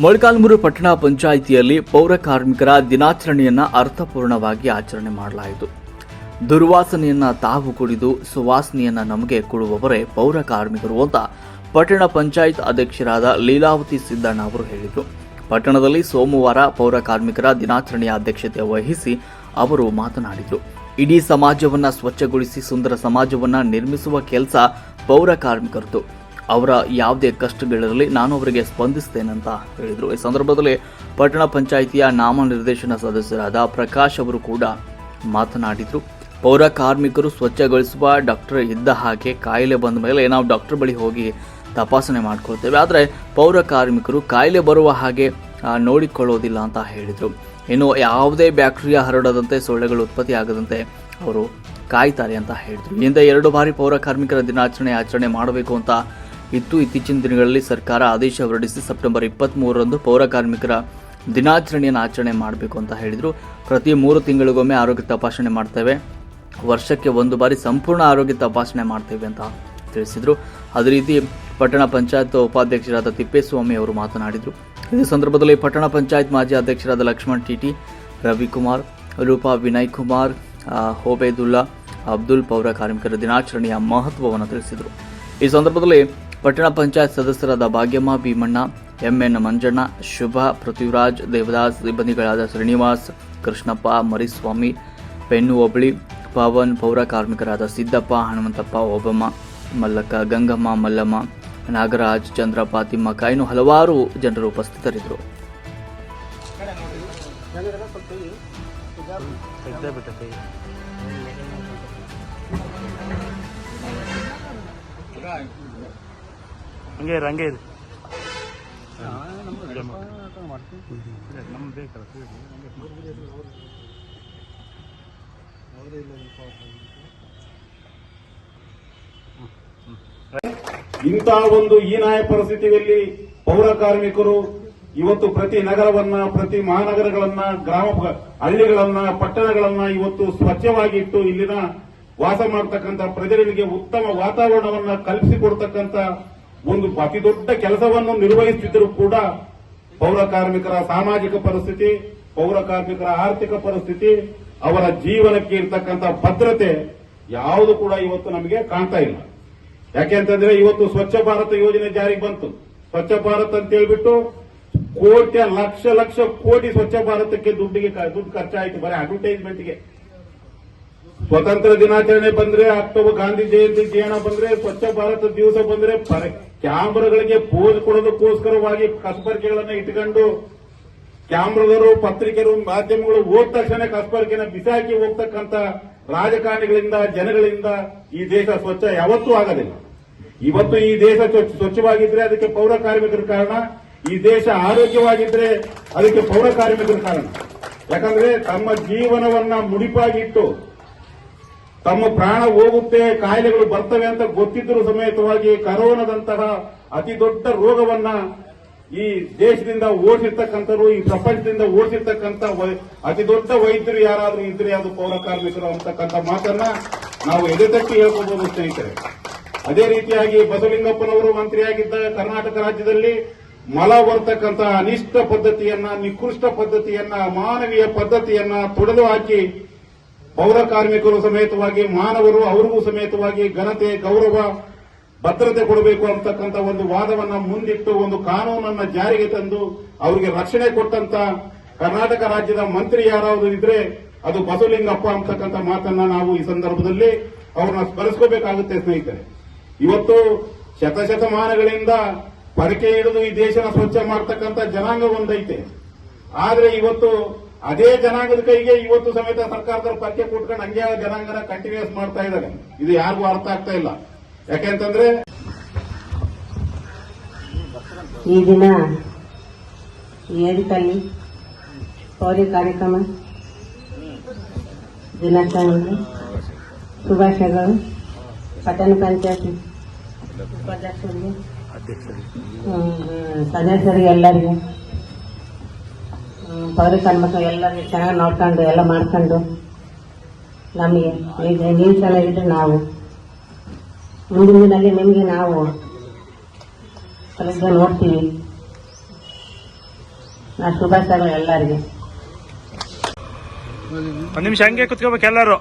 ಮೊಳಕಾಲ್ಮೂರು ಪಟ್ಟಣ ಪಂಚಾಯಿತಿಯಲ್ಲಿ ಪೌರ ಕಾರ್ಮಿಕರ ದಿನಾಚರಣೆಯನ್ನ ಅರ್ಥಪೂರ್ಣವಾಗಿ ಆಚರಣೆ ಮಾಡಲಾಯಿತು. ದುರ್ವಾಸನೆಯನ್ನ ತಾವು ಕುಡಿದು ಸುವಾಸನೆಯನ್ನ ನಮಗೆ ಕೊಡುವವರೇ ಪೌರ ಕಾರ್ಮಿಕರು ಅಂತ ಪಟ್ಟಣ ಪಂಚಾಯತ್ ಅಧ್ಯಕ್ಷರಾದ ಲೀಲಾವತಿ ಸಿದ್ದಣ್ಣ ಅವರು ಹೇಳಿದರು. ಪಟ್ಟಣದಲ್ಲಿ ಸೋಮವಾರ ಪೌರ ಕಾರ್ಮಿಕರ ದಿನಾಚರಣೆಯ ಅಧ್ಯಕ್ಷತೆ ವಹಿಸಿ ಅವರು ಮಾತನಾಡಿದರು. ಇಡೀ ಸಮಾಜವನ್ನ ಸ್ವಚ್ಛಗೊಳಿಸಿ ಸುಂದರ ಸಮಾಜವನ್ನ ನಿರ್ಮಿಸುವ ಕೆಲಸ ಪೌರ ಕಾರ್ಮಿಕರದ್ದು. ಅವರ ಯಾವುದೇ ಕಷ್ಟಗಳಿರಲಿ ನಾನು ಅವರಿಗೆ ಸ್ಪಂದಿಸ್ತೇನಂತ ಹೇಳಿದರು. ಈ ಸಂದರ್ಭದಲ್ಲಿ ಪಟ್ಟಣ ಪಂಚಾಯಿತಿಯ ನಾಮನಿರ್ದೇಶನ ಸದಸ್ಯರಾದ ಪ್ರಕಾಶ್ ಅವರು ಕೂಡ ಮಾತನಾಡಿದರು. ಪೌರ ಕಾರ್ಮಿಕರು ಸ್ವಚ್ಛಗೊಳಿಸುವ ಡಾಕ್ಟರ್ ಇದ್ದ ಹಾಗೆ ಕಾಯಿಲೆ ಬಂದ ಮೇಲೆ ನಾವು ಡಾಕ್ಟರ್ ಬಳಿ ಹೋಗಿ ತಪಾಸಣೆ ಮಾಡ್ಕೊಳ್ತೇವೆ. ಆದರೆ ಪೌರ ಕಾರ್ಮಿಕರು ಕಾಯಿಲೆ ಬರುವ ಹಾಗೆ ನೋಡಿಕೊಳ್ಳೋದಿಲ್ಲ ಅಂತ ಹೇಳಿದರು. ಇನ್ನು ಯಾವುದೇ ಬ್ಯಾಕ್ಟೀರಿಯಾ ಹರಡದಂತೆ, ಸೊಳ್ಳೆಗಳು ಉತ್ಪತ್ತಿ ಆಗದಂತೆ ಅವರು ಕಾಯ್ತಾರೆ ಅಂತ ಹೇಳಿದರು. ಹಿಂದೆ ಎರಡು ಬಾರಿ ಪೌರ ಕಾರ್ಮಿಕರ ದಿನಾಚರಣೆ ಆಚರಣೆ ಮಾಡಬೇಕು ಅಂತ ಇತ್ತು. ಇತ್ತೀಚಿನ ದಿನಗಳಲ್ಲಿ ಸರ್ಕಾರ ಆದೇಶ ಹೊರಡಿಸಿ ಸೆಪ್ಟೆಂಬರ್ ಇಪ್ಪತ್ತ್ ಮೂರರಂದು ಪೌರ ಕಾರ್ಮಿಕರ ದಿನಾಚರಣೆಯನ್ನು ಆಚರಣೆ ಮಾಡಬೇಕು ಅಂತ ಹೇಳಿದರು. ಪ್ರತಿ ಮೂರು ತಿಂಗಳಿಗೊಮ್ಮೆ ಆರೋಗ್ಯ ತಪಾಸಣೆ ಮಾಡ್ತೇವೆ. ವರ್ಷಕ್ಕೆ ಒಂದು ಬಾರಿ ಸಂಪೂರ್ಣ ಆರೋಗ್ಯ ತಪಾಸಣೆ ಮಾಡ್ತೇವೆ ಅಂತ ತಿಳಿಸಿದರು. ಅದೇ ರೀತಿ ಪಟ್ಟಣ ಪಂಚಾಯತ್ ಉಪಾಧ್ಯಕ್ಷರಾದ ತಿಪ್ಪೇಸ್ವಾಮಿ ಅವರು ಮಾತನಾಡಿದರು. ಇದೇ ಸಂದರ್ಭದಲ್ಲಿ ಪಟ್ಟಣ ಪಂಚಾಯತ್ ಮಾಜಿ ಅಧ್ಯಕ್ಷರಾದ ಲಕ್ಷ್ಮಣ್ ಟಿಟಿ ರವಿಕುಮಾರ್, ರೂಪಾ ವಿನಯ್ ಕುಮಾರ್ ಹೋಬೇದುಲ್ಲಾ ಅಬ್ದುಲ್ ಪೌರ ಕಾರ್ಮಿಕರ ದಿನಾಚರಣೆಯ ಮಹತ್ವವನ್ನು ತಿಳಿಸಿದರು. ಈ ಸಂದರ್ಭದಲ್ಲಿ ಪಟ್ಟಣ ಪಂಚಾಯತ್ ಸದಸ್ಯರಾದ ಭಾಗ್ಯಮ್ಮ ಭೀಮಣ್ಣ ಎಂಎನ್ ಮಂಜಣ್ಣ ಶುಭ ಪೃಥ್ವಿರಾಜ್ ದೇವದಾಸ್ ಸಿಬ್ಬಂದಿಗಳಾದ ಶ್ರೀನಿವಾಸ್ ಕೃಷ್ಣಪ್ಪ ಮರಿಸ್ವಾಮಿ ಪೆನ್ನು ಒಬಳಿ ಪವನ್ ಪೌರ ಕಾರ್ಮಿಕರಾದ ಸಿದ್ದಪ್ಪ ಹನುಮಂತಪ್ಪ ಒಬಮ್ಮ ಮಲ್ಲಕ್ಕ ಗಂಗಮ್ಮ ಮಲ್ಲಮ್ಮ ನಾಗರಾಜ್ ಚಂದ್ರಪ್ಪ ತಿಮ್ಮಕ್ಕ ಇನ್ನು ಹಲವಾರು ಜನರು ಉಪಸ್ಥಿತರಿದ್ದರು. ಹಂಗೆ ಇರು, ಹಂಗೆ. ಇಂತಹ ಒಂದು ಹೀನಾಯ ಪರಿಸ್ಥಿತಿಯಲ್ಲಿ ಪೌರ ಕಾರ್ಮಿಕರು ಇವತ್ತು ಪ್ರತಿ ನಗರವನ್ನ ಪ್ರತಿ ಮಹಾನಗರಗಳನ್ನ ಗ್ರಾಮ ಹಳ್ಳಿಗಳನ್ನ ಪಟ್ಟಣಗಳನ್ನ ಇವತ್ತು ಸ್ವಚ್ಛವಾಗಿಟ್ಟು ಇಲ್ಲಿನ ವಾಸ ಮಾಡತಕ್ಕಂತ ಪ್ರಜೆಗಳಿಗೆ ಉತ್ತಮ ವಾತಾವರಣವನ್ನ ಕಲ್ಪಿಸಿಕೊಡ್ತಕ್ಕಂತ ಒಂದು ಅತಿ ದೊಡ್ಡ ಕೆಲಸವನ್ನು ನಿರ್ವಹಿಸುತ್ತಿದ್ದರೂ ಕೂಡ ಪೌರ ಕಾರ್ಮಿಕರ ಸಾಮಾಜಿಕ ಪರಿಸ್ಥಿತಿ, ಪೌರ ಕಾರ್ಮಿಕರ ಆರ್ಥಿಕ ಪರಿಸ್ಥಿತಿ, ಅವರ ಜೀವನಕ್ಕೆ ಇರ್ತಕ್ಕಂಥ ಭದ್ರತೆ ಯಾವುದು ಕೂಡ ಇವತ್ತು ನಮಗೆ ಕಾಣ್ತಾ ಇಲ್ಲ. ಯಾಕೆಂತಂದ್ರೆ ಇವತ್ತು ಸ್ವಚ್ಛ ಭಾರತ ಯೋಜನೆ ಜಾರಿಗೆ ಬಂತು. ಸ್ವಚ್ಛ ಭಾರತ್ ಅಂತ ಹೇಳ್ಬಿಟ್ಟು ಕೋಟಿ ಲಕ್ಷ ಲಕ್ಷ ಕೋಟಿ ಸ್ವಚ್ಛ ಭಾರತಕ್ಕೆ ದುಡ್ಡಿಗೆ ದುಡ್ಡು ಖರ್ಚಾಯಿತು ಬರೀ ಅಡ್ವರ್ಟೈಸ್ಮೆಂಟ್ಗೆ ಸ್ವತಂತ್ರ ದಿನಾಚರಣೆ ಬಂದ್ರೆ ಅಕ್ಟೋಬರ್ ಗಾಂಧಿ ಜಯಂತಿ ಜೀವನ ಬಂದ್ರೆ ಸ್ವಚ್ಛ ಭಾರತ ದಿವಸ ಬಂದ್ರೆ ಕ್ಯಾಮ್ರಾಗಳಿಗೆ ಪೋಸ್ ಕೊಡೋದಕ್ಕೋಸ್ಕರವಾಗಿ ಕಸ್ಬರ್ಕೆಗಳನ್ನ ಇಟ್ಕೊಂಡು ಕ್ಯಾಮ್ರಾದವರು ಪತ್ರಿಕೆರು ಮಾಧ್ಯಮಗಳು ಹೋದ ತಕ್ಷಣ ಕಸ್ಬರ್ಕೆನ ಬಿಸಾಕಿ ಹೋಗ್ತಕ್ಕಂತ ರಾಜಕಾರಣಿಗಳಿಂದ, ಜನಗಳಿಂದ ಈ ದೇಶ ಸ್ವಚ್ಛ ಯಾವತ್ತೂ ಆಗಲಿಲ್ಲ. ಇವತ್ತು ಈ ದೇಶ ಸ್ವಚ್ಛ- ಸ್ವಚ್ಛವಾಗಿದ್ರೆ ಅದಕ್ಕೆ ಪೌರ ಕಾರ್ಮಿಕರ ಕಾರಣ. ಈ ದೇಶ ಆರೋಗ್ಯವಾಗಿದ್ರೆ ಅದಕ್ಕೆ ಪೌರ ಕಾರ್ಮಿಕರ ಕಾರಣ. ಯಾಕಂದ್ರೆ ತಮ್ಮ ಜೀವನವನ್ನ ಮುಡಿಪಾಗಿಟ್ಟು ತಮ್ಮ ಪ್ರಾಣ ಹೋಗುತ್ತೆ, ಕಾಯಿಲೆಗಳು ಬರ್ತವೆ ಅಂತ ಗೊತ್ತಿದ್ದರೂ ಸಮೇತವಾಗಿ ಕರೋನಾದಂತಹ ಅತಿ ದೊಡ್ಡ ರೋಗವನ್ನ ಈ ದೇಶದಿಂದ ಓಡಿಸಿರ್ತಕ್ಕಂಥವ್ರು, ಈ ಪ್ರಪಂಚದಿಂದ ಓಡಿಸಿರ್ತಕ್ಕಂಥ ಅತಿ ದೊಡ್ಡ ವೈದ್ಯರು ಯಾರಾದರೂ ಇದ್ರೆ ಅದು ಪೌರ ಕಾರ್ಮಿಕರು ಅಂತಕ್ಕಂಥ ಮಾತನ್ನ ನಾವು ಎದೆತಟ್ಟಿ ಹೇಳ್ಕೋಬಹುದು ಸ್ನೇಹಿತರೆ. ಅದೇ ರೀತಿಯಾಗಿ ಬಸವಲಿಂಗಪ್ಪನವರು ಮಂತ್ರಿಯಾಗಿದ್ದ ಕರ್ನಾಟಕ ರಾಜ್ಯದಲ್ಲಿ ಮಲ ಬರ್ತಕ್ಕಂಥ ಅನಿಷ್ಟ ಪದ್ಧತಿಯನ್ನ, ನಿಕೃಷ್ಟ ಪದ್ಧತಿಯನ್ನ, ಮಾನವೀಯ ಪದ್ಧತಿಯನ್ನ ತೊಡೆದು ಹಾಕಿ ಪೌರ ಕಾರ್ಮಿಕರು ಸಮೇತವಾಗಿ, ಮಾನವರು ಅವರಿಗೂ ಸಮೇತವಾಗಿ ಘನತೆ, ಗೌರವ, ಭದ್ರತೆ ಕೊಡಬೇಕು ಅಂತಕ್ಕಂಥ ಒಂದು ವಾದವನ್ನ ಮುಂದಿಟ್ಟು ಒಂದು ಕಾನೂನನ್ನ ಜಾರಿಗೆ ತಂದು ಅವರಿಗೆ ರಕ್ಷಣೆ ಕೊಟ್ಟಂತ ಕರ್ನಾಟಕ ರಾಜ್ಯದ ಮಂತ್ರಿ ಯಾರಾದರೂ ಇದ್ರೆ ಅದು ಬಸವಲಿಂಗಪ್ಪ ಅಂತಕ್ಕಂಥ ಮಾತನ್ನ ನಾವು ಈ ಸಂದರ್ಭದಲ್ಲಿ ಅವ್ರನ್ನ ಸ್ಮರಿಸ್ಕೋಬೇಕಾಗುತ್ತೆ ಸ್ನೇಹಿತರೆ. ಇವತ್ತು ಶತಶತಮಾನಗಳಿಂದ ಪರಕೆ ಹಿಡಿದು ಈ ದೇಶನ ಸ್ವಚ್ಛ ಮಾಡ್ತಕ್ಕಂಥ ಜನಾಂಗ ಒಂದೈತೆ. ಆದರೆ ಇವತ್ತು ಅದೇ ಜನಾಂಗದ ಕೈಗೆ ಇವತ್ತು ಸಮೇತ ಸರ್ಕಾರದವ್ರು ಪರಿಚಯ ಕೊಟ್ಕೊಂಡು ಹಂಗೆ ಜನಾಂಗನ ಕಂಟಿನ್ಯೂಸ್ ಮಾಡ್ತಾ ಇದ್ದಾರೆ. ಇದು ಯಾರಿಗೂ ಅರ್ಥ ಆಗ್ತಾ ಇಲ್ಲ. ಯಾಕೆಂತಂದ್ರೆ ಈ ದಿನ ಏರಿತಲ್ಲಿ ಪೌರಿ ಕಾರ್ಯಕ್ರಮ ದಿನಾಚರಣೆ ಶುಭಾಶಯಗಳು. ಪಟ್ಟಣ ಪಂಚಾಯತ್ ಉಪಾಧ್ಯಕ್ಷರಿಗೆ ಹ್ಮ್, ಸದಸ್ಯರಿಗೆ ಸಣ್ಣ ಮಕ್ಕಳು ಪೌರ ಚೆನ್ನಾಗಿ ನೋಡ್ಕೊಂಡು, ಎಲ್ಲ ಮಾಡ್ಕೊಂಡು, ನಮಗೆ ನೀವು ಚೆನ್ನಾಗಿದ್ರೆ ನಾವು. ಮುಂದಿನ ದಿನದಲ್ಲಿ ನಿಮಗೆ ನಾವು ಕಲಿತ ನೋಡ್ತೀವಿ. ನಾ ಶುಭಾಶಯಗಳು ಎಲ್ಲರಿಗೆ. ಒಂದು ನಿಮಿಷ ಹಂಗೆ ಕುತ್ಕೋಬೇಕು ಎಲ್ಲರೂ.